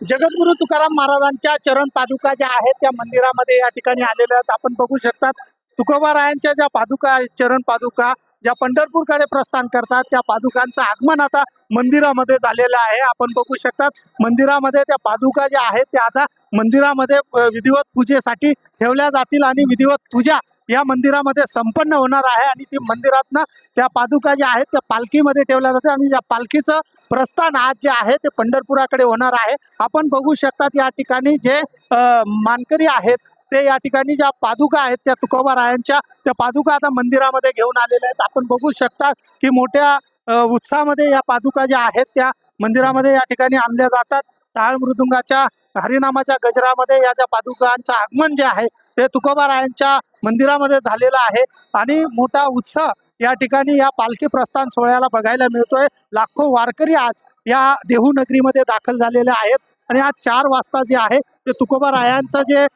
जगद्गुरु तुकाराम महाराजांच्या चरण पादुका ज्या आहेत त्या मंदिरामध्ये या ठिकाणी आलेल्या आहेत. आपण बघू शकतात तुकोबारायांच्या ज्या पादुका आहेत, चरण पादुका ज्या पंढरपूरकडे प्रस्थान करतात त्या पादुकांचं आगमन आता मंदिरामध्ये झालेलं आहे. आपण बघू शकतात मंदिरामध्ये त्या पादुका ज्या आहेत त्या आता मंदिरामध्ये विधिवत पूजेसाठी ठेवल्या जातील आणि विधिवत पूजा या मंदिरामध्ये संपन्न होणार आहे आणि ती मंदिरातनं त्या पादुका ज्या आहेत त्या पालखीमध्ये ठेवल्या जाते आणि या पालखीचं प्रस्थान आज जे आहे ते पंढरपुराकडे होणार आहे. आपण बघू शकतात या ठिकाणी जे मानकरी आहेत ते या ठिकाणी ज्या पादुका आहेत त्या तुकोबारायांच्या त्या पादुका आता मंदिरामध्ये घेऊन आलेल्या आहेत. आपण बघू शकतात की मोठ्या उत्साहामध्ये या पादुका ज्या आहेत त्या मंदिरामध्ये या ठिकाणी आणल्या जातात. टाळ मृदुंगाच्या हरिनामाच्या गजरामध्ये या ज्या पादुकांचं आगमन जे आहे ते तुकोबारायांच्या मंदिरामध्ये झालेलं आहे. आणि मोठा उत्साह या ठिकाणी या पालखी प्रस्थान सोहळ्याला बघायला मिळतोय. लाखो वारकरी आज या देहू नगरीमध्ये दाखल झालेले आहेत. आणि आज चार वाजता जे आहे ते तुकोबारायांचं जे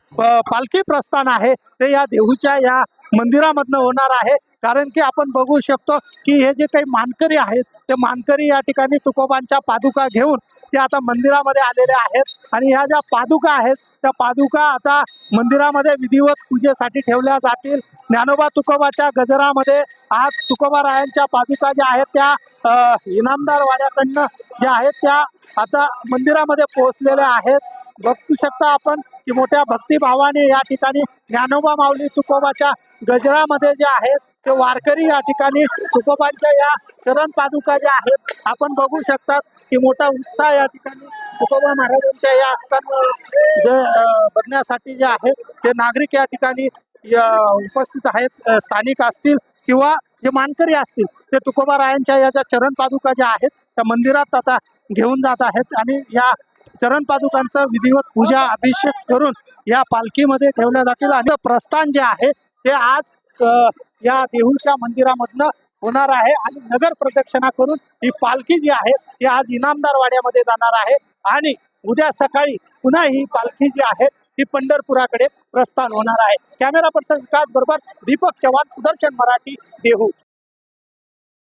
पालखी प्रस्थान आहे ते या देहूच्या या मंदिरामधनं होणार आहे. कारण की आपण बघू शकतो की हे जे काही मानकरी आहेत ते मानकरी या ठिकाणी तुकोबांच्या पादुका घेऊन ते आता मंदिरामध्ये आलेले आहेत. आणि ह्या ज्या पादुका आहेत त्या पादुका आता मंदिरामध्ये विधिवत पूजेसाठी ठेवल्या जातील. ज्ञानोबा तुकोबाच्या गजरामध्ये आज तुकोबारायांच्या पादुका ज्या आहेत त्या अ, इनामदार वाड्याकडनं ज्या आहेत त्या आता मंदिरामध्ये पोहोचलेल्या आहेत. बघू शकता आपण की मोठ्या भक्तिभावाने या ठिकाणी ज्ञानोबा माऊली तुकोबाच्या गजरामध्ये जे आहेत ते वारकरी या ठिकाणी तुकोबांच्या या चरण पादुका ज्या आहेत आपण बघू शकतात की मोठा उत्साह या ठिकाणी तुकोबा महाराजांच्या या ठिकाणी जे बघण्यासाठी जे आहेत ते नागरिक या ठिकाणी उपस्थित आहेत स्थानिक असतील किंवा जे मानकरी असतील ते तुकोबा रायांच्या या ज्या चरण पादुका ज्या आहेत त्या मंदिरात आता घेऊन जात आहेत आणि या चरण पादुकांचा विधिवत पूजा अभिषेक करून या पालखीमध्ये ठेवल्या जातील. आणि प्रस्थान जे आहे ते आज या देहूच्या मंदिरामधनं होणार आहे. आणि नगर प्रदक्षिणा करून ही पालखी जी आहे ती आज इनामदार वाड्यामध्ये जाणार आहे. आणि उद्या सकाळी पुन्हा ही पालखी जी आहे ती पंढरपुराकडे प्रस्थान होणार आहे. कॅमेरा पर्सन विकास बरोबर दीपक चव्हाण सुदर्शन मराठी देहू.